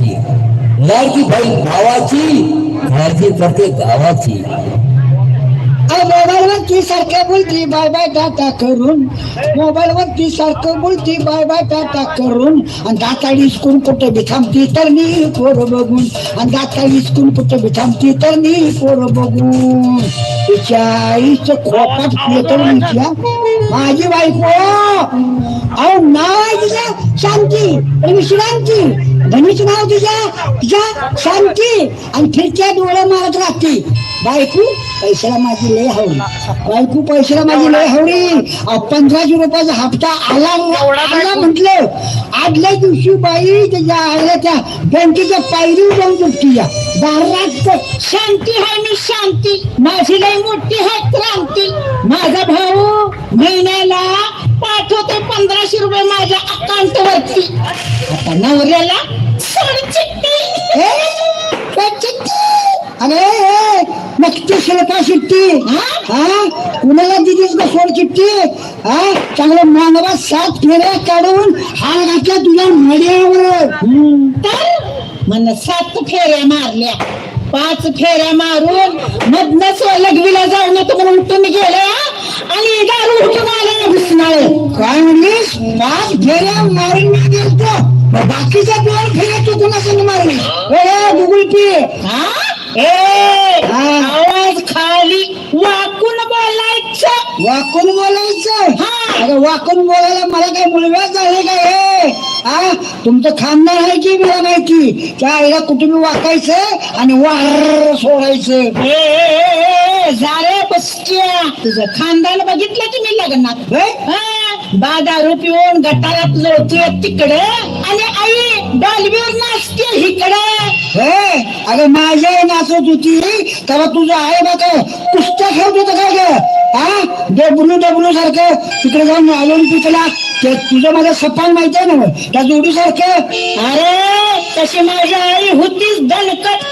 भावाची लाडकी बहीण भावाची काळजी करते गावाची. मोबाईल वरती सारखं बोलती बाय बाय टाटा करून. मोबाईल वरती सारखं बोलती बाय बाय टाटा करून. आणि दाताळी इस्कून कुठं बिथांबती तर मी पोर बघून. आणि दाताळी इस्कून कुठं बिथांबती तर मी पोरं बघून. तिच्या आईचं खोपात पेटर म्हणत्या माझी बायको अहो नाव तिच्या शांती आणि विश्रांती धनीचं नाव तिच्या तिच्या शांती आणि फिरत्या डोळ्या मारत राहते. बायको पैशाला माझी लय हवरी बायको पैशाला माझी लय हवरी पंधराशे रुपयाचा हप्ता आला आला म्हटलं आदल्या दिवशी बाई त्याच्या आईला त्या बँकेच्या पायरीवर जाऊन झोपती या. दारात शांती आहे मी शांती. माझी लय मोठी आहे क्रांती. माझा भाऊ महिन्याला पाठवते पंधराशे रुपये माझ्या वरती आता नवऱ्याला सोड चिठ्ठी ए, सोड चिठ्ठी अरे ए, नक्की शिल्पा शिट्टी हा? कुणाला दिलीस का सोड चिठ्ठी हा? चांगलं मानवा सात फेऱ्या काढून हार घातला तुझ्या मड्यावर. तर मन सात फेऱ्या मारल्या. पाच फेऱ्या मारून मधनच लघवीला जाऊन येतो म्हणून उठून गेले दारू उठून आले काय म्हणलीस फेऱ्या मारून मी गेलतो बाकीच्या दोन फेऱ्या तू कुणासाठी मारली ए गुगल पे. हा? ए आवाज खाली. वाकून बोलायचं. वाकून बोलायचं? अगं वाकून बोलायला मला काय मुलगाच झाले का हे? हा? तुमचं खानदार आहे की मला माहिती? त्या आईला कुठे वाकायचं आणि वार सोडायचं? झाले बसच्या तुझं खानदान बघितलं की मी लग्नात? बा दारू पिऊन गटारात लोटते तिकडे. आणि आई डॉलबीवर नाचते इकडे. अगं माझ्या आई नाचत होती. तेव्हा तुझं आहे बा काय कुस्त्या खेळत होतं काय ग? हा? डबलू डबलू सारखं तिकडे जाऊन ऑलिम्पिकला ते तुझं माझं सपान माहिती आहे ना त्या जोडी सारखं अरे तशी माझी आई होतीच दणकट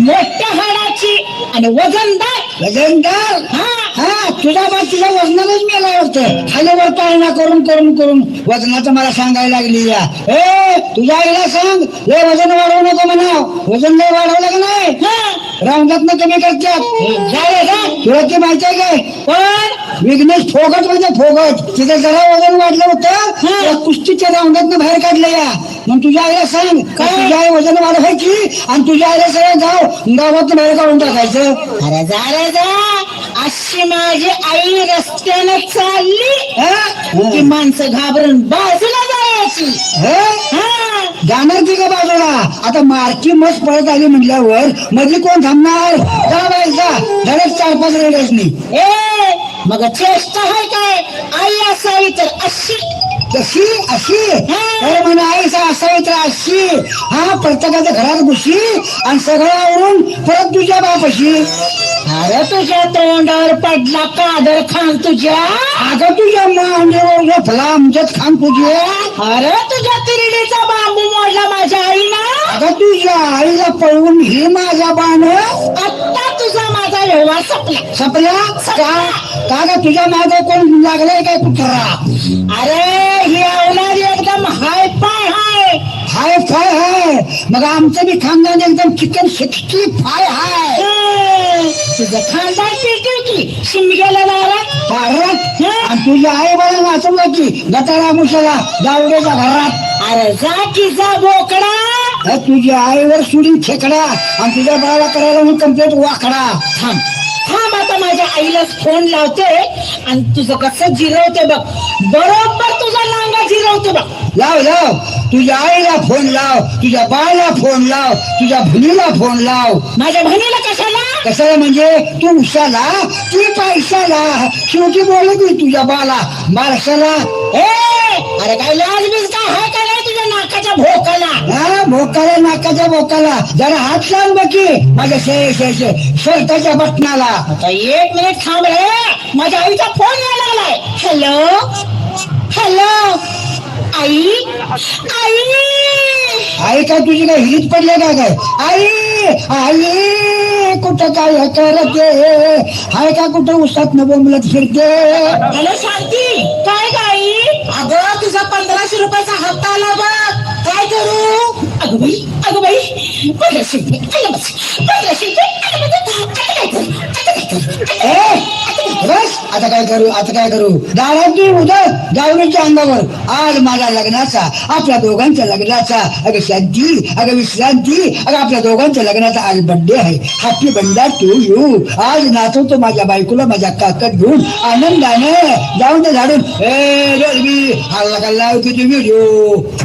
मोठ्या हाडाची आणि वजनदार. वजनदार? हा हा तुझा बा तुझ्या वजनानेच मेला वाटतं खालीवर पाळणा करून करून करून. वजनाचं मला सांगायला लागली या. ए तुझ्या आईला सांग हे वजन वाढवू नको म्हणा वजन नाही वाढवलं का नाही? रामदात कमी करतात तुला ती माहिती आहे काय? पण विघ्नेश फोगट म्हणजे फोगट तिथे जरा वजन वाढलं होतं कुस्तीच्या राऊंडात बाहेर काढलं या. मग तुझ्या आईला सांग तुझ्या आई वजन वाढवायची? आणि तुझ्या आईला सगळं गाव गावात बाहेर काढून टाकायचं. अरे जा रे जा. अशी माझी आई रस्त्यानं चालली की माणसं घाबरून बाजूला जायची. जाणार ती का बाजूला? आता मारकी मस्त पळत आली म्हटल्यावर मध्ये कोण थांबणार? जा बाई जा. चार पाच रेडच नाही ए मग चेष्टा आहे काय? आई असावी तर अशी. कशी अशी अरे म्हणे आईचा असावी तर अशी. हा प्रत्येकाच्या घरात घुशी आणि सगळं आवरून परत तुझ्या बापाशी. अरे तुझ्या तोंडावर पडला कादर खान तुझ्या. अगं तुझ्या मांडीवर झोपला आमच्यात खान तुझे. अरे तुझ्या तिरडीचा बांबू मोडला माझ्या आईना. अगं तुझ्या आईला पळवून ही माझा बाण. आत्ता तुझा माझा व्यवहार संपला. संपला? का? का तुझ्या मागे कोण लागलाय काय कुत्रा? अरे ही एकदम हाय फाय हाय हाय फाय हाय मग आमचं बी खानदान एकदम चिकन सिक्स्टी फाय हाय तुझं खानदान की? शिमग्याला दारात दारात आणि तुझ्या आई बाळा नाचवलं की. गटारा मुशाला दावड्याच्या घरात. अरे जा की जा बोकडा. तुझ्या आईवर सुडी खेकडा. आणि तुझ्या बाळाला करायला मी कंप्लीट वाकडा. थांब. थांब आता माझ्या आईला फोन लावते आणि तुझं कसं जिरवते बघ. बरोबर तुझा लांगा जिरवते बघ. लाव लाव. तुझ्या आईला फोन लाव. तुझ्या बाळाला फोन लाव. तुझ्या बहिणीला फोन लाव. माझ्या बहिणीला कशाला? कशाला म्हणजे? तू उशाला ती पैशाला शेवटी बोलत मी तुझ्या बाला बारशाला ए अरे काय लाज बीज काय हाय का नाही तुझ्या नाकाच्या भोकाला हा भोकाला नाकाच्या भोकाला जरा हात लावून बघी माझ्या शे शे शे शर्टाच्या बटनाला आता एक मिनिट थांब रे. माझ्या आईचा फोन यायला लागलाय. हॅलो? हॅलो? आई? आई? आई काय तुझी काय हिरीत पडले का काय? आई आई कुठं काय करते? हाय का कुठं उसात न बोंबलत फिरते? हॅलो शांती. काय गाई अगं तुझा पंधराशे रुपयाचा हप्ता आला बघ. काय करू अगं बाई अगं बाई बघ शिल्पी आलं बस पहिला शिल्पी आलं बस आता काय करू आता काय करू ए बस आता काय करू आता काय करू दाराची उदळ गावरीच्या अंगावर आज माझ्या लग्नाचा आपल्या दोघांच्या लग्नाचा अगं शांती अगं विश्रांती अगं आपल्या दोघांच्या लग्नाचा आज बर्थडे आहे हॅपी बंडा टू यू आज नाचवतो माझ्या बायकोला माझ्या काकत घेऊन आनंदाने जाऊन ते झाडून ए रवी हल्ला कल्ला किती व्हिडिओ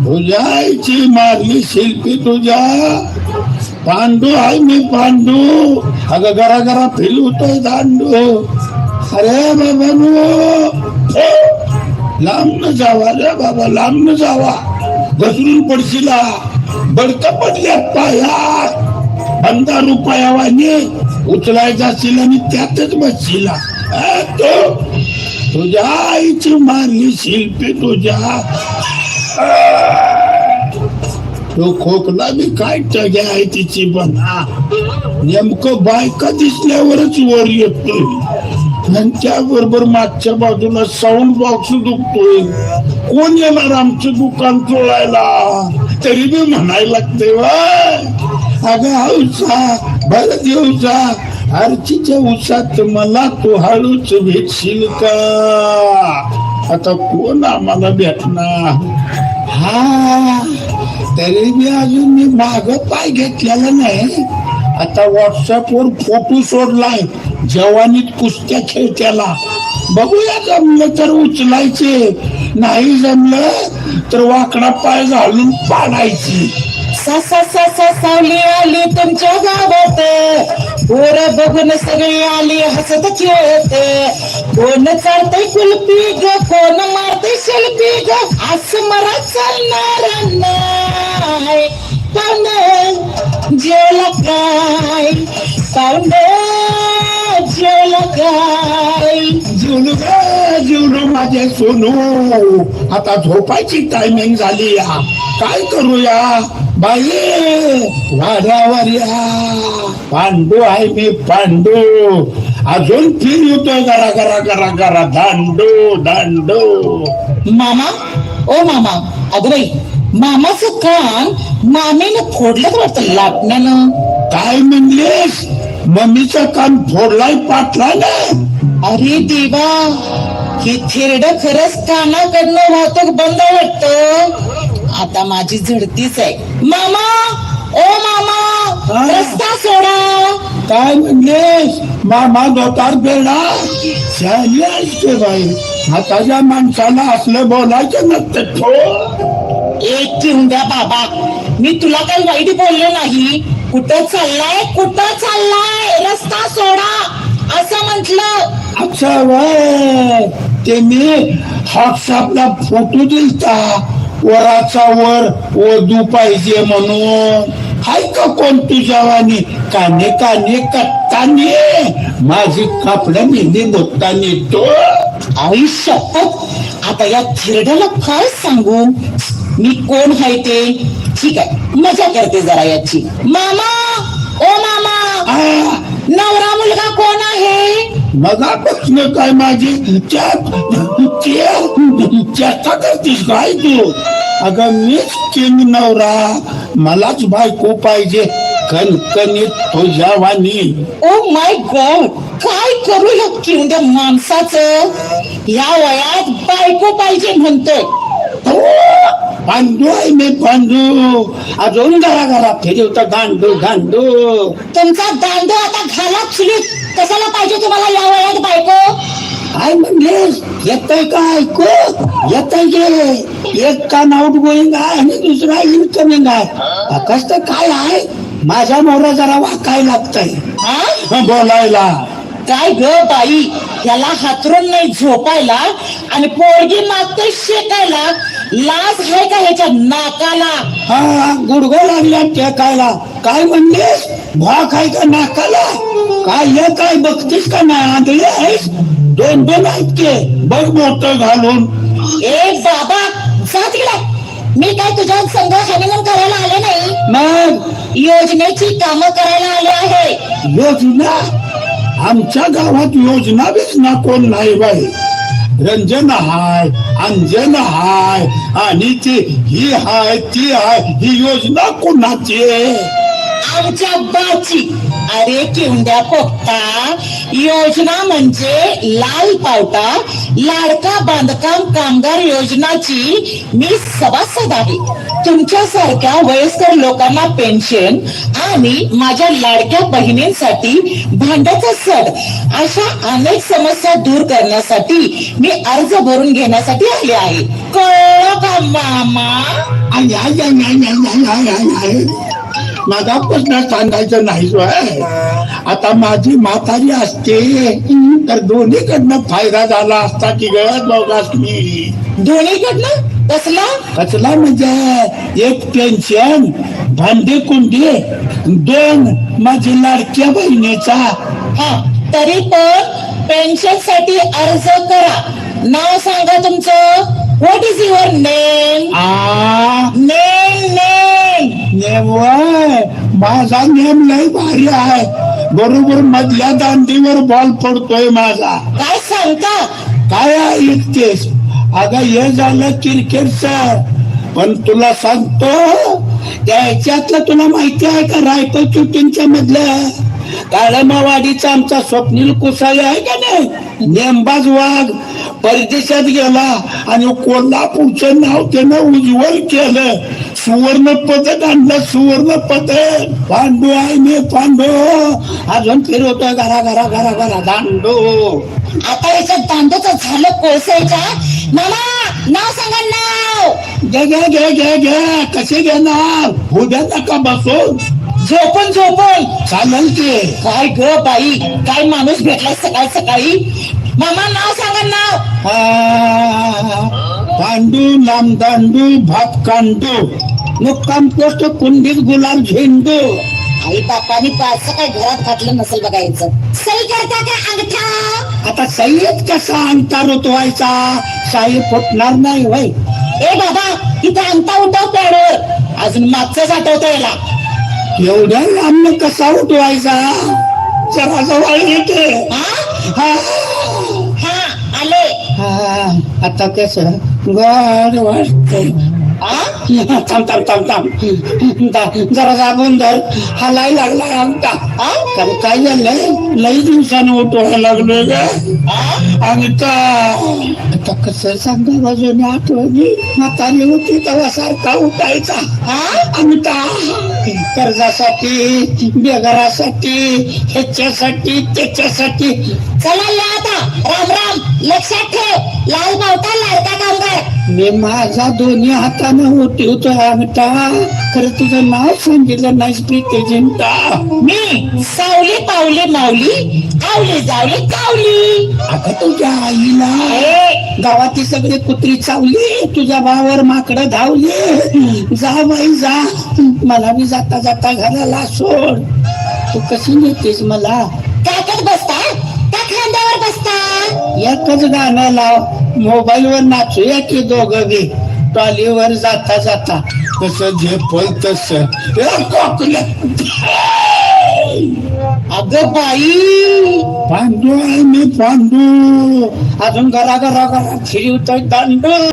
भुजायची मारली शिल्पी तुझ्या. पांडू आहे मी पांडू. अगं घरा घरा फिरवतोय दांडू. अरे बाबा नो. लांब न जावा रे बाबा लांब न जावा. घसरून पडशीला. बडक पडल्या पाया. पंधरा रुपयावाने उचलायचा असेल आणि त्यातच बसशिला. तुझ्या आईची मारली शिल्पी तुझ्या. तो खोकला बी काय टग्या आहे तिची पण हा. नेमकं बायका दिसल्यावरच वर येतोय. त्यांच्या त्याबरोबर मागच्या बाजूला साऊंड बॉक्स दुखतोय. कोण येणार आमचं दुकान चोळायला? तरी बी म्हणायला लागते वा अगं हौसा बरं दिवसा आरचीच्या उसात मला तू हळूच भेटशील का? आता कोण आम्हाला भेटणार? हा तरी बी अजून मी माग पाय घेतलेला नाही. आता व्हॉट्सअपवर फोटो सोडलाय जवानीत कुस्त्या खेळत्याला. बघूया जमलं तर उचलायचे नाही जमलं तर वाकडा पाय घालून पाडायची. सा सा सा सा सावली आली तुमच्या गावात. पोर बघून सगळी आली हसत खेळत. कोण चालतंय कुलपी ग कोण मारतय शिल्पी ग? असं मरा चालणार नाही. पाहुणे जेवला काय? पाहुणे जेवला काय? जुळू ग जुळू माझे सोनू. आता झोपायची टायमिंग झाली या. काय करूया? बाई वाड्यावर या पांडू आहे मी पांडू. अजून फिर येतोय गरा गरा गरा गरा दांडू दांडू. मामा ओ मामा अगं मामाचं कान मामीनं फोडलं वाटतं लाटण्यानं. काय म्हणलीस? मम्मीचा कान फोडलाय पाटला ना. अरे देवा ही थेरड खरंच कानाकडनं वाहतूक बंद वाटत. आता माझी झडतीच आहे. मामा! ओ मामा? रस्ता सोडा. काय म्हणलीस? मामा दोतार बेडा बाई. हाताच्या माणसाला असलं बोलायचं नसतं ठो एक ठेवून द्या बाबा. मी तुला काही वाईट बोललो नाही. कुठं चाललाय? कुठं चाललाय? रस्ता सोडा. असं म्हंटल. अच्छा वय ते मी व्हॉट्सअपला फोटो दिलता. वराचा वर वधू पाहिजे म्हणून. हाय का कोण तुझ्यावानी काने काने कट्टाने. माझी कापड मेहंदी मोठ्याने तो. आई शपथ. आता या थिरड्याला काय सांगू? मी कोण आहे ते? ठीक आहे मजा करते जरा याची. मामा ओ मामा आ, नवरा मुलगा कोण आहे? मगापासून काय माझी? चेष्टा करतीस काय तू? अगं मीच किंग नवरा. मलाच बायको पाहिजे. कणकणीत तुझ्या वाणी. ओ माय गॉड काय करू या किंड्या माणसाचं? या वयात बायको पाहिजे म्हणतोय. पांडू आहे मी पांडू अजून घरा घरा फिरवता गांडू गांडू तुमचा दांडू आता घाला चुलीत कशाला पाहिजे तुम्हाला या वयात बायको? काय म्हणलेस येतय का ऐकू? येतय गे एक कान आउट गोईंग आहे आणि दुसरा इनकमिंग आहे. कसं काय आहे? माझ्या मोरा जरा वाकाय लागतंय. बोलायला. काय ग बाई? याला हातरून नाही झोपायला आणि पोरगी मागते शेकायला. लाज आहे का ह्याच्या नाकाला? हा गुडघो लागल्या टेकायला काय म्हणलेस? भाग आहे का नाकाला? काय हे काय बघतीस का नाही? आंधळी आहेस? दोन दोन आहेत के. बघ मोठ घालून. ए बाबा जा तिकडे. मी काय तुझ्या संघ हनीमून करायला आले नाही? मग? योजनेची कामं करायला आले आहे. योजना? आमच्या गावात योजना बिजना कोण नाही बाई. रंजन हाय अंजन हाय आणि ती ही हाय ती हाय ही योजना कोणाची आहे? आमच्या बाची. अरे किवंड्या पोपटा योजना म्हणजे लाल पावटा लाडका बांधकाम कामगार योजनाची मी सभासद आहे. तुमच्यासारख्या वयस्कर लोकांना पेन्शन आणि माझ्या लाडक्या बहिणींसाठी भांड्याचा सड अशा अनेक समस्या दूर करण्यासाठी मी अर्ज भरून घेण्यासाठी आले आहे. कळ का मामा? आय, आय, आय, आय, आय, आय, आय, आय. मागापासून सांगायचं नाही आता माझी म्हातारी असते तर दोन्हीकडनं फायदा झाला असता की गळ्यात बघास मी? दोन्हीकडनं? कसला? कसला म्हणजे एक पेन्शन भांडी कुंडी दोन माझी लाडक्या बहिणीचा. हा तरी पण पेन्शनसाठी अर्ज करा. नाव सांगा तुमचं. What is your name name name name माझा नेम लय भारी आहे. बरोबर मधल्या दांडीवर बॉल पडतोय माझा. काय सांगता? काय ऐकतेस अगं हे झालं क्रिकेटच पण तुला सांगतो त्या ह्याच्यातलं तुला माहिती आहे का रायफल शूटिंगच्या मधलं? काळमावाडीचा आमचा स्वप्नील कुसाळे आहे का नाही? नेमबाज वाघ परदेशात गेला आणि कोल्हापूरचं नाव त्यानं उज्ज्वल केलं. सुवर्ण पदक आणलं सुवर्ण पदक. पांडू आहे मी पांडू. अजून फिरवतोय घरा घरा घरा घरा दांडू. आता याच्यात दांडोचं झालं कोळसायच्या मामा नाव सांगा नाव. घे घे घे घे घे. कसे घेणार? उद्या नका बसून. झोपून झोपून. चालेल की. काय ग बाई? काय माणूस भेटलाय सकाळी सकाळी? मामा नाव सांगा नाव. पांडू नामदांडू भात कांडू मुक्काम पोस्ट कुंडीत गुलाब झेंडू. आई बापानी पाच काय घरात घातलं नसेल बघायचं. सही करता का अंगठा? आता सय्यद कसा अंगठा रुतवायचा? साई फुटणार नाही वय ए बाबा इथे अंगठा उठव पॅडवर अजून मागचंच आठवतं याला. एवढ्या लांब कसा उठवायचा? जरा जवळ येते. हा? हा. हा आले. हा, आता कसं? गाड वाटतंय. थांब थांब थांब थांब. दा- जरा दाबून धर. हालाय लागला अंगठा हा? काय झालंय लई दिवसानं उठवायला लागलोय ग. हा? अंगठा आता कसं सांगा बाजूने आठवणी? म्हातारी होती तेव्हा सारखा उठायचा. हा? अंगठा कर्जासाठी बेघरासाठी ह्याच्यासाठी त्याच्यासाठी. चला या आता. राम राम. लक्षात ठेव. लाल बावटा लाडका कामगार. मी माझा दोन्ही हाताने उठवतो अंगठा. खरं तुझं नाव सांगितलं नाहीस प्रीती जिंटा. मी सावली पावली माऊली. आवली जावली कावली. अगं तुझ्या आईला. गावातली सगळी कुत्री चावली तुझ्या भावावर माकडं धावली. जा बाई जा. मला मी जाता जाता घराला सोड. तू कशी नेतेस मला? काकत एकच गाणं लाव. मोबाईल वर नाचूया की दोघं बी. ट्रॉलीवर जाता जाता. तस झेपल तस. अगं बाई. पांडू आहे मी पांडू. अजून घरा घरा घरा फिरवतोय दांडू.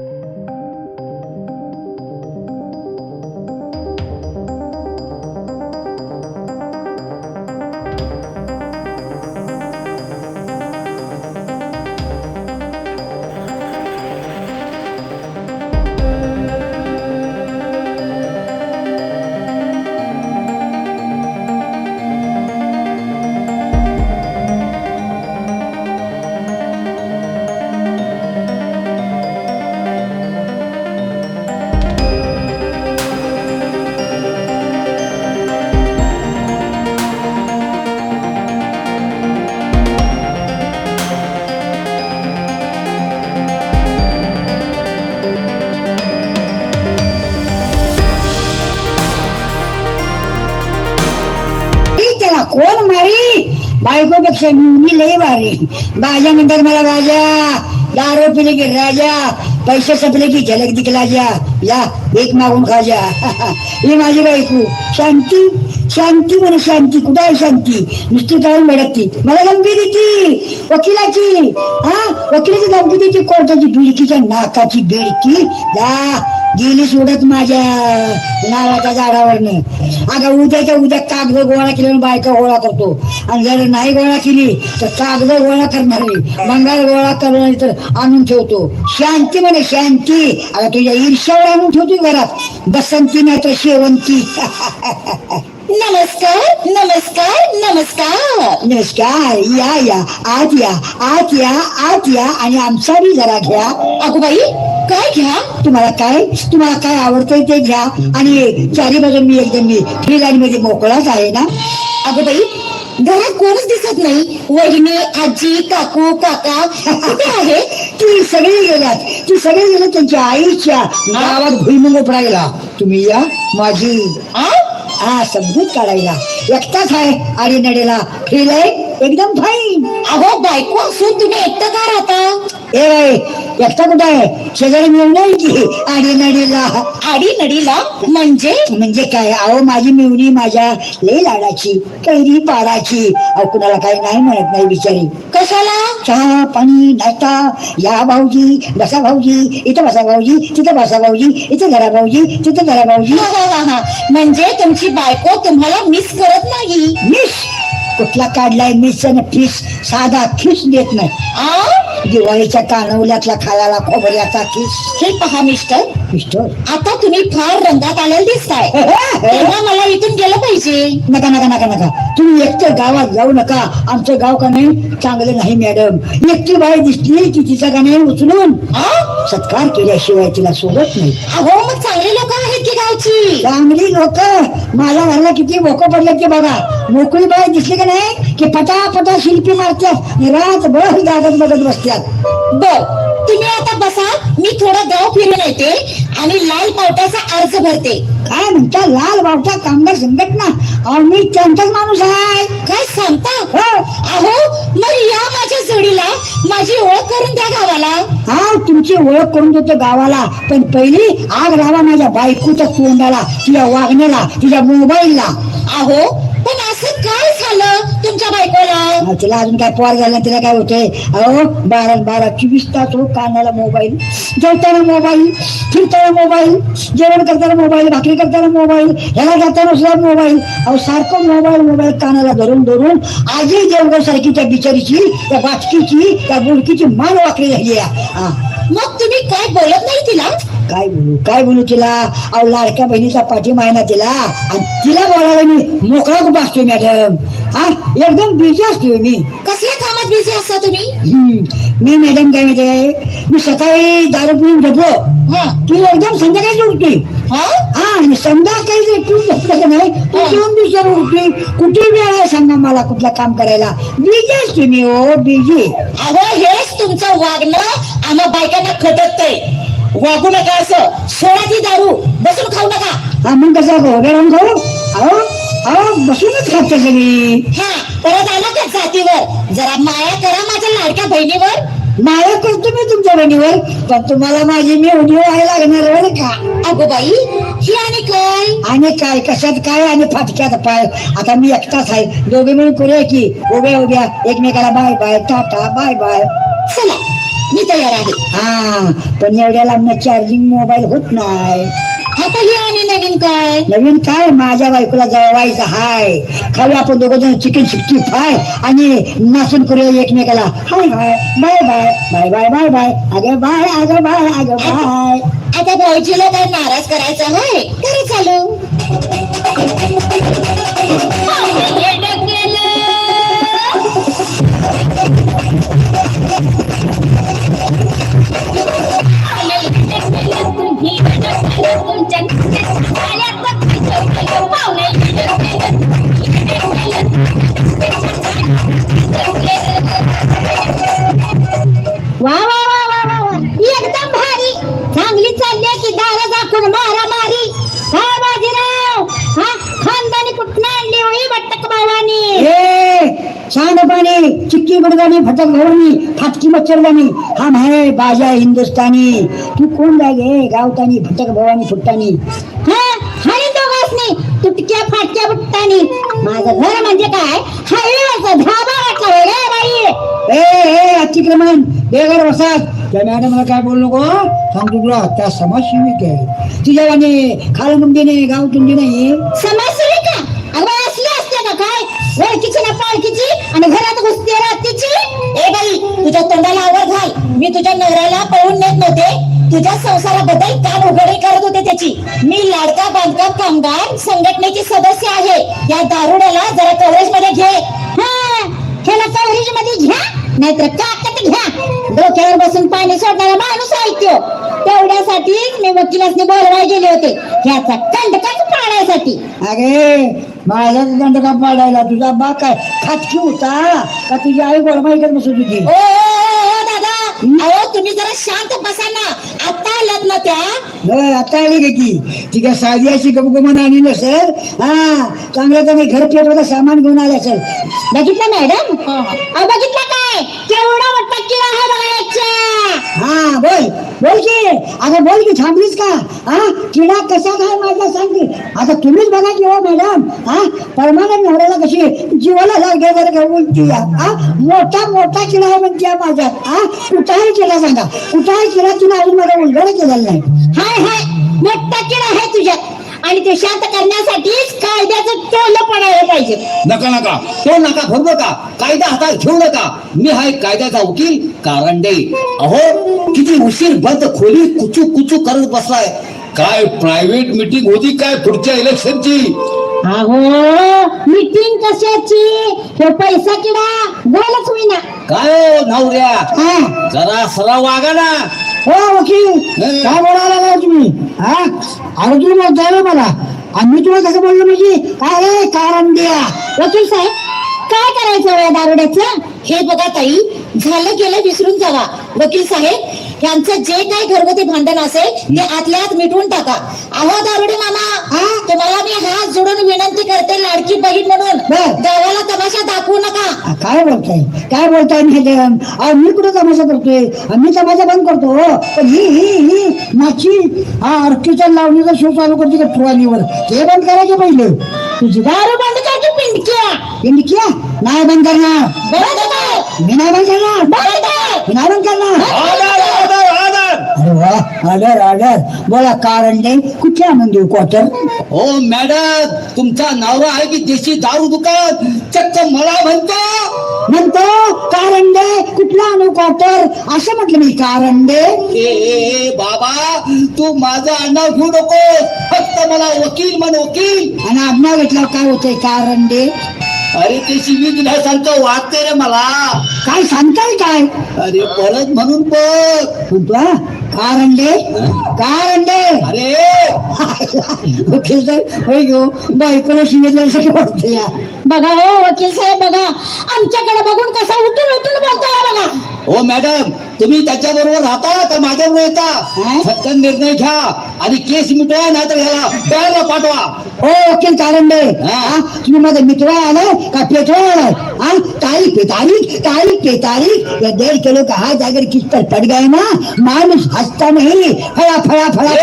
बायकोपेक्षा मी लई भारी. बाजा म्हणतात मला राजा दारू पिले की राजा पैसे संपले की झलक दिखला जा. या एक मागून खा जा ही माझी बायको. शांती. शांती म्हणे शांती. कुठं आहे शांती? नुसती जाऊन भडकती. मला धमकी देती. वकिलाची. हा? वकिलाची धमकी देती. कोर्टाची बिडकीच्या नाकाची बिडकी. जा. गेली सोडत माझ्या नावाच्या झाडावरनं. आता उद्याच्या उद्या कागद गोळा केल्यावर बायका गोळा करतो. आणि जर नाही गोळा केली तर कागद गोळा करणार नाही. गोळा करणार तर आणून ठेवतो. शांती म्हणे शांती. अगं तुझ्या ईर्ष्यावर आणून ठेवतो घरात. बसंती नाही तर शेवंती. नमस्कार नमस्कार नमस्कार. नमस्कार या या. आत या आत या आत या. आणि आमचा बी जरा घ्या. अगो बाई काय घ्या? तुम्हाला काय? तुम्हाला काय आवडतंय ते घ्या. आणि चारी बाजून मी एकदम मी फ्री लाईन मध्ये मोकळाच आहे ना. अगो बाई घरात कोणच दिसत नाही. वहिनी आजी काकू काका कुठे आहे? ती सगळे गेल्यात ती सगळे गेले त्यांच्या आईच्या गावात भुईमुंग उपडायला तुम्ही या माझी. आ? हा समजूत काढायला. एकटाच आहे आणि नडेला एकदम फाईन अहो बायको असून तुम्ही एकटं का राहता? ए बाई एकटा कुठं आहे? शेजारी नाही की? आणि नडीला. आडी नडीला? म्हणजे? म्हणजे काय? अहो माझी मिवणी माझ्या लई लाडाची कैरी पाडाची अहो कुणाला काही नाही म्हणत नाही बिचारी. कशाला? चहा पाणी नाश्ता या भाऊजी बसा भाऊजी इथं बसा भाऊजी तिथं बसा भाऊजी इथं धरा भाऊजी तिथं धरा भाऊजी. म्हणजे तुमची बायको तुम्हाला मिस करत नाही? मिस कुठला काढलाय मिस आणि फिस साधा खिस देत नाही. आ? दिवाळीच्या कानवल्यातला खायला खोबऱ्याचा की हे पहा मिस्टर. आता तुम्ही फार रंगात आलेले दिसताय. तेव्हा मला इथून गेलं पाहिजे. नका नका नका नका. तुम्ही एकटं गावात जाऊ नका. आमचं गाव का नाही? चांगलं नाही मॅडम एकटी बाई दिसली की तिचा का नाही उचलून? सत्कार केल्याशिवाय तिला सोडत नाही. अहो मग चांगली लोक आहेत की गावची? चांगली लोक? माझ्या घरला किती मोक पडले ते बघा. मोकळी बाई दिसली का नाही? की पटापटा शिल्पी मारतात. आणि रातभर जागत बघत बसतात. बर. तुम्ही आता बसा मी थोडं गाव फिरून येते आणि लाल पावट्याचा अर्ज भरते. काय म्हणता लाल बावटा कामगार संघटना? अहो मी त्यांचाच माणूस आहे. काय सांगता? हो. अहो मग या माझ्या जोडीला माझी ओळख करून द्या गावाला. हा तुमची ओळख करून देतो गावाला. पण पहिली आग लावा माझ्या बायकोच्या तोंडाला तिच्या वागण्याला तिच्या मोबाईलला. अहो पण असं काय झालं तुमच्या बायकोला? अहो, तिला अजून काय पोर झालं तिला काय होतंय? अहो बारा बारा चोवीस तास हो कानाला मोबाईल जेवताना मोबाईल फिरताना मोबाईल जेवण करताना मोबाईल भाकरी करताना मोबाईल ह्याला जाताना सुद्धा मोबाईल. अहो सारखं मोबाईल मोबाईल कानाला धरून धरून आजही देवगड सारखी त्या बिचारीची त्या बाचकीची त्या बुडकीची मान वाकडी झाली आहे. हा. मग तुम्ही काय बोलत नाही तिला? काय बोलू? काय बोलू तिला? अहो लाडक्या बहिणीचा पाठिंबा आहे ना तिला? आणि तिला बोलायला मी. मोकळा खूप असतो मॅडम हा एकदम बिझी असतो मी. कसल्या कामात बिझी असता तुम्ही? हम्म, मी मॅडम काय माहिती आहे मी सकाळी दारू पिऊन झोपलो. हा. ती एकदम संध्याकाळी उठते. हा? हा आणि संध्याकाळी पिऊन झोपलं का नाही तू दोन दिवसावर उठते. कुठे वेळ आहे सांगा मला कुठलं काम करायला? बिझी असते मी हो बिझी अहो हेच तुमचं वागणं. आम्हा बायकांना खटकतंय वागू नका असं. सोडा ती दारू बसून खाऊ नका. हा मग कसं घोड्या राहून खाऊ अहो अहो बसूनच खाते सगळी. हा परत आला का जातीवर? जरा माया करा माझ्या लाडक्या बहिणीवर. माया करतो मी तुमच्या बहिणीवर पण तुम्हाला माझी मी उडी व्हायला लागणार बरं का? अगो बाई ही आणि काय? आणि काय कशात काय आणि फाटक्यात पाय? आता मी एकटाच आहे. दोघे मिळून करूया की? उभ्या उभ्या. एकमेकाला bye bye tata bye bye चला. मी तयार आहे. हा पण एवढ्या लांब चार्जिंग मोबाईल होत नाही. आता ही आणि नवीन काय? नवीन काय? माझ्या बायकोला जवळवायचं हाय. खाऊ आपण दोघं जण चिकन सिक्स्टी फ्राय आणि नाचून करूया एकमेकाला. Hi hi. Bye bye. Bye bye bye bye. अगं बाय अगं बाय अगं बाय. आता भाऊजीला काय नाराज करायचं आहे करा चालू. चिक्की फटक भरणी फाटकी मच्छरदानी हा म्हणे बाजा हिंदुस्तानी. तू कोण लागे गावतानी फटक भवानी फुट्टानी तुटक्या फाटक्या बुट्टानी. माझं घर म्हणजे काय? हायवेवरचा धाबा वाटला रे बाई. ए ए अतिक्रमण. बेगर वसात त्या मॅडमला काय बोललो गो सांगतो तुला. त्या समाजसेविक आहे. तुझ्यावाने खालमुंडीने गावतुंडी नाही समाजसेविका? अगं असली असते का काय? ओळखीची ना पाळखीची? आणि घरात घुसते रात्रीची ए बाई तुझ्या तोंडाला आवर घाल मी तुझ्या नवऱ्याला पळून नेत नव्हते. तुझ्या संसाराबद्दल कान उघडे करत होते त्याची. मी लाडका बांधकाम कामगार संघटनेची सदस्य आहे. या दारुड्याला जरा कव्हरेजमध्ये घे. हा ह्याला कव्हरेजमध्ये घ्या. नाहीतर काकत घ्या. डोक्यावर बसून पाणी सोडणारा माणूस ऐकतो तेवढ्यासाठीच मी वकिलासने बोलवाय गेले होते. ह्याचा कंडकाच पाण्यासाठी. अरे माझा दंड का पाडायला? तुझा बा काय खाटकी होता? का तुझी आई गोळमाई करत बसत होती ओ, ओ, ओ, दादा! अहो तुम्ही जरा शांत बसा ना. आता आलात ना त्या. होय, आता आली का ती? ती काय साधी अशी गमगमन आली नसेल? हा चांगलं त्याने घर पेटवायला सामान घेऊन आले असेल. बघितलं मॅडम? अहो बघितलं काय? केवढा मोठा किडा हा बोल की अगं बोल की थांबलीस का? हा किडा कसा काय माझा सांग की आता तुम्हीच बघा की हो मॅडम. हा परमानंद नवऱ्याला कशी जीवाला लागते जर का बोलती हा मोठा मोठा किडा आहे म्हणते माझ्यात. हा कुठाही किडा सांगा. कुठाही किडा तुला अजून मला उलगडा केलेला नाही. हाय हाय. मोठा किडा आहे तुझ्यात. आणि ते शांत करण्यासाठीच कायद्याचं टोलं पडायला पाहिजे. नका नका. तो नका भरू नका. कायदा हातात घेऊ नका. मी हाय कायद्याचा वकील कारण दे. अहो किती उशीर बंद खोली कुचू कुचू करत बसलाय. काय प्रायव्हेट मीटिंग होती काय पुढच्या इलेक्शनची अहो मीटिंग कशाची? हे पैसा किडा बोलच होईना. काय हो, नवऱ्या? हा. जरा सराव वागा ना. हो वकील. काय बोलायला लागलाय तुम्ही? हा? अरे तुम्ही बोलताय ना मला. आम्ही तुला तुम्हाला कसं बोललो म्हणजे काय रे कारण द्या. वकील साहेब काय करायचं हो या दारुड्याचं? हे बघा ताई झालं गेलं विसरून जावा. वकील साहेब यांचं जे काही घरगुती भांडण असेल ते आतल्या आत मिटवून टाका. अहो दारुडे मामा हा? तुम्हाला मी हात जोडून विनंती करते लाडकी बहीण म्हणून. बर. गावाला तमाशा दाखवू नका. आ, काय बोलताय? काय बोलताय मॅडम अहो मी कुठं तमाशा करतोय? मी तमाशा बंद करतो हो. पण ही ही ही नाची हा ऑर्केस्ट्रा लावणीचा शो चालू करते का ट्रॉलीवर ते बंद करायचं पहिले. तुझी दारू बंद कर पिंडक्या. इंडिया नाही बंद करणार. बंद कर. मी नाही बंद करणार. बंद कर. मी नाही बंद करणार. अरे वा ऑर्डर ऑर्डर बोला कारण दे कुठल्या आणून देऊ क्वार्टर हो मॅडम तुमचा नवरा आहे की देशी दारू दुकान? चक्क मला म्हणतो. म्हणतो कारण दे कुठला आणू क्वार्टर असं म्हटलं मी कारण दे ए, ए ए, बाबा तू माझं आडनाव घेऊ नकोस. फक्त मला वकील म्हण वकील. आणि आज्ञा घेतल्यावर काय होतंय कारण दे अरे ते शिवी दिल्यासारखं वाटते रे मला. काय सांगताय काय? अरे परत म्हणून बघ. म्हणतो हा? कारण दे कारण दे अरे! वकील साहेब होय गो बायकोला शिवेतल्यासारखं वाटतं या. बघा हो वकील साहेब बघा. आमच्याकडे बघून कसा उठून उठून बोलतोय बघा. हो मॅडम तुम्ही त्याच्या बरोबर राहता का माझ्या बरोबर येता फटकन निर्णय घ्या आणि केस मिटवा नाहीतर ह्याला प्यायला पाठवा. ओ वकील कारण दे हा? तुम्ही माझं मित्र आलाय का पेटवा आलाय हा? तारीख पे तारीख तारीख पे तारीख या डेढ़ किलो का? हाथ अगर किस पर पड़ गए ना. मानुस हंसता नहीं. फळा फळा फळा.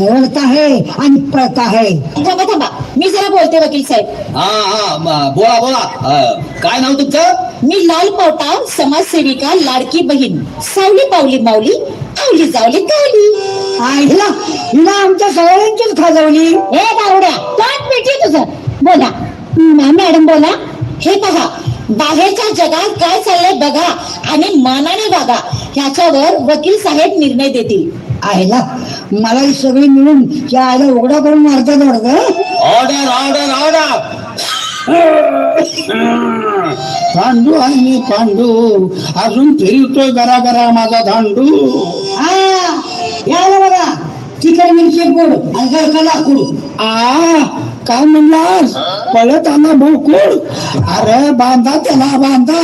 रडता है आणि पळता है. थांबा थांबा. मी जरा बोलते वकील साहेब. हा हा म- बोला बोला. अं, काय नाव तुमचं? मी लाल पावटा समाजसेविका लाडकी बहीण. सावली पावली माऊली आवली जावली कावली हिला हिला आमच्या सगळ्यांचीच खाजवली. हे दावड्या ताट पेटी तुझं. बोला. मॅडम बोला. हे पहा बाहेरच्या जगात काय चाललंय बघा आणि मानाने वागा. ह्याच्यावर वकील साहेब निर्णय देतील. आयला मला ही सगळी मिळून त्या आयला उघडा करून मारतात वाटतं ऑर्डर ऑर्डर ऑर्डर पांडू मी पांडू. अजून फिरतोय घरा घरा माझा धांडू. हा याला बघा. चिकन मिरची गोड आणि आ काय म्हणलास? पळत आला भोकूड अरे बांधा त्याला बांधा.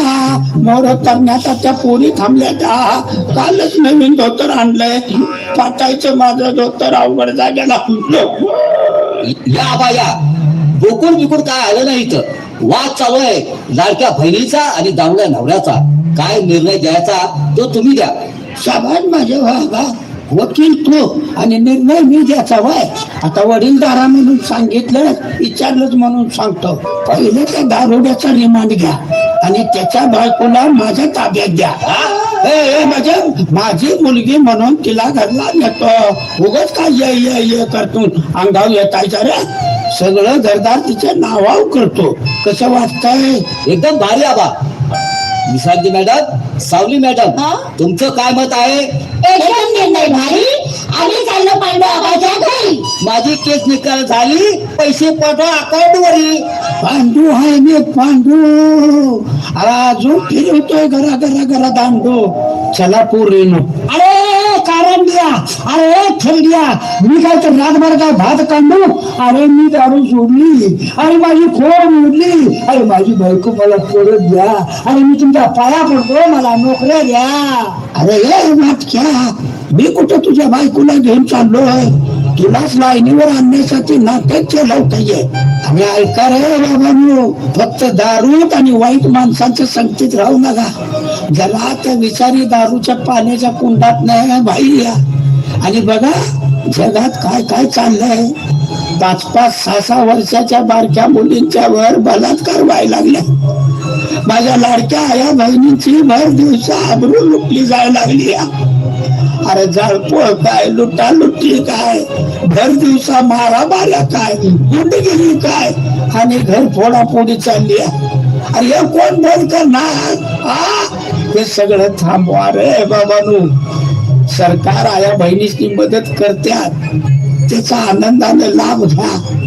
मोर करण्यात त्या पोरी थांबल्या त्या कालच नवीन धोतर आणलंय. पाटायचं माझं धोतर अवघड जागेला. या बाया. बोकुड बिकुड काय आलं नाही इथं. वाद चालू आहे लाडक्या बहिणीचा आणि दावड्या नवऱ्याचा. काय निर्णय द्यायचा तो तुम्ही द्या. सामान माझे भागा वकील तो आणि निर्णय मी द्यायचा वय. आता वडीलधारा म्हणून सांगितलं विचारलंच म्हणून सांगतो. पहिले त्या दारोड्याचा रिमांड घ्या आणि त्याच्या बायकोला माझ्या ताब्यात द्या. ए, म्हणजे माझी मुलगी म्हणून तिला घरला नेतो. उगच काय ये ये ये करतून. अंगाव येतायचा रे सगळं घरदार तिच्या नावाव करतो. कसं वाटतंय एकदम भारी आबा. विशांती मॅडम सावली मॅडम हा? तुमचं काय मत आहे? एकदम निर्णय भारी. आम्ही चाललो पांडू आबाच्या घरी. माझी केस निकाल झाली पैसे पाठवा अकाउंट वरी पांडू आहे मी पांडू. अरे अजून फिरवतोय घरा घरा घरा दांडू चला पोरीनो. अरे द्या अरे थेरड्या मी काय तर रातभर काय भात काढू अरे मी दारू सोडली. अरे माझी खोड मोडली. अरे माझी बायको मला पोरत द्या. अरे मी तुमच्या पाया पडतो. मला नोकऱ्या द्या. अरे मात नाटक्या मी कुठं तुझ्या बायकोला घेऊन चाललो आहे तुलाच लाईनीवर आणण्यासाठी नाटक केलं होतं ये आणि ऐका रे बाबांनो फक्त दारूत आणि वाईट माणसांच्या संगतीत राहू नका. जला त्या विचारी दारूच्या पाण्याच्या कुंडात नाही बाहेर या. आणि बघा जगात काय काय चाललंय. पाच पाच सहा सहा वर्षाच्या बारक्या मुलींच्या वर बलात्कार व्हायला लागल्या माझ्या लाडक्या आया बहिणींची भर दिवसा आबरू लुटली जायला लागली या. अरे जाळपोळ काय लुटा लुटी काय भर दिवसा मारा माऱ्या काय गुंडगिरी काय आणि घर फोडाफोडी चालली आहे. अरे हे कोण बंद करणार? हा? हे सगळं थांबवा रे बाबानू. सरकार आया बहिणीची मदत करत्यात त्याचा आनंदाने लाभ घ्या.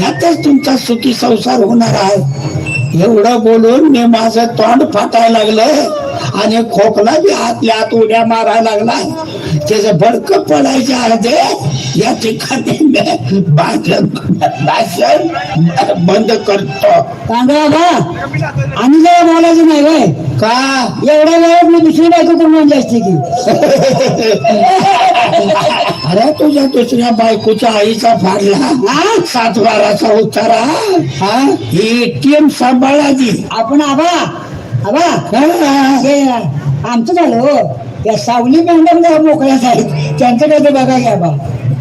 यातच तुमचा सुखी संसार होणार आहे. एवढं बोलून मी माझं तोंड फाटायला लागलं आणि खोकला बी आतल्या आत उड्या मारायला लागला त्याचं भडक पडायच्या आधी या ठिकाणी मी भाषण बंद करतो. बा आणि जरा बोलायचं नाही रे? का? एवढ्या वेळात मी दुसरी बायको करून आणली असते की? अरे तुझ्या दुसऱ्या बायकोच्या आईचा फाडला हा? सात बाराचा उतारा. हा? ही टीम सांभाळाची आपण आबा आबा आमचं झालं हो. त्या सावली मॅडम मोकळ्याच आहेत त्यांचं काय ते बघा घ्या बा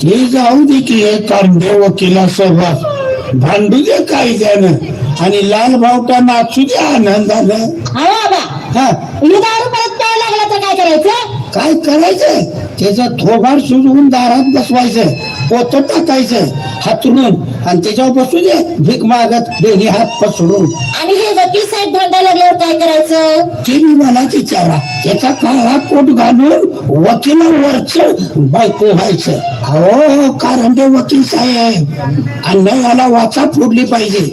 ते जाऊ दे की हे कांदे वकिलासोबत भांडू दे कायद्यानं. आणि लाल भावटा नाचू दे आनंदानं. अहो आबा हा. दारू परत प्यायला लागला तर काय करायचं? काय करायचं? त्याचं थोबाड सुजवून दारात बसवायचं. पोत टाकायचं हातरून. आणि त्याच्यावर बसू दे भीक मागत दोन्ही हात पसरून. आणि हे वकील साहेब भांडायला लागल्यावर काय करायचं? ते मी मला विचारा त्याचा काळा कोट घालून वकिलावरच बायको व्हायचं. हो कारण ते वकील साहेब अन्यायाला वाचा फोडली पाहिजे.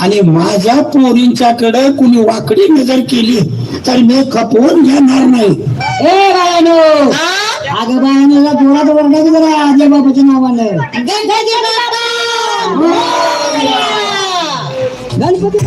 आणि माझ्या पोरींच्याकडे कुणी वाकडी नजर केली तर मी खपवून घेणार नाही. ए हा? अगं बायानो जोरात ओरडायचं जरा आजल्या बाबाच्या नावानं गणपती बाप्पा मोरया! गणपती